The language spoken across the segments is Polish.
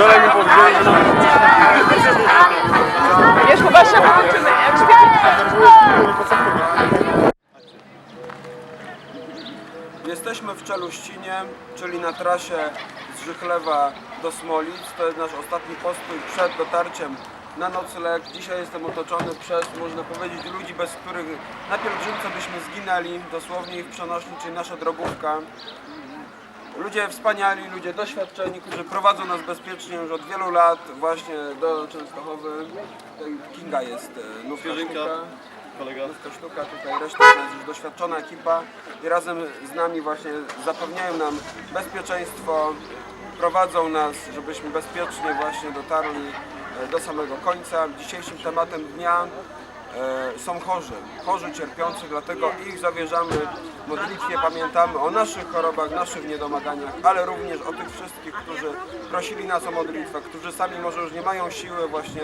Wczoraj mi powiedzieli, że Wiesz, chyba się połączymy. Jesteśmy w Czeluścinie, czyli na trasie z Żychlewa do Smolic. To jest nasz ostatni postój przed dotarciem na nocleg. Dzisiaj jestem otoczony przez, można powiedzieć, ludzi, bez których na pielgrzymce byśmy zginęli, dosłownie ich przenośni, czyli nasza drogówka. Ludzie wspaniali, ludzie doświadczeni, którzy prowadzą nas bezpiecznie już od wielu lat właśnie do Częstochowy. Kinga jest, e, Nówka Świeżynka. Sztuka. Kolega. Polska Sztuka, tutaj reszta to jest już doświadczona ekipa i razem z nami właśnie zapewniają nam bezpieczeństwo, prowadzą nas, żebyśmy bezpiecznie właśnie dotarli e, do samego końca. Dzisiejszym tematem dnia są chorzy, chorzy cierpiący, dlatego ich zawierzamy w modlitwie, pamiętamy o naszych chorobach, naszych niedomaganiach, ale również o tych wszystkich, którzy prosili nas o modlitwę, którzy sami może już nie mają siły właśnie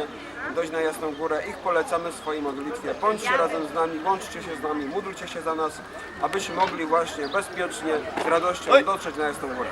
dojść na Jasną Górę. Ich polecamy w swojej modlitwie. Bądźcie razem z nami, łączcie się z nami, módlcie się za nas, abyśmy mogli właśnie bezpiecznie, z radością dotrzeć na Jasną Górę.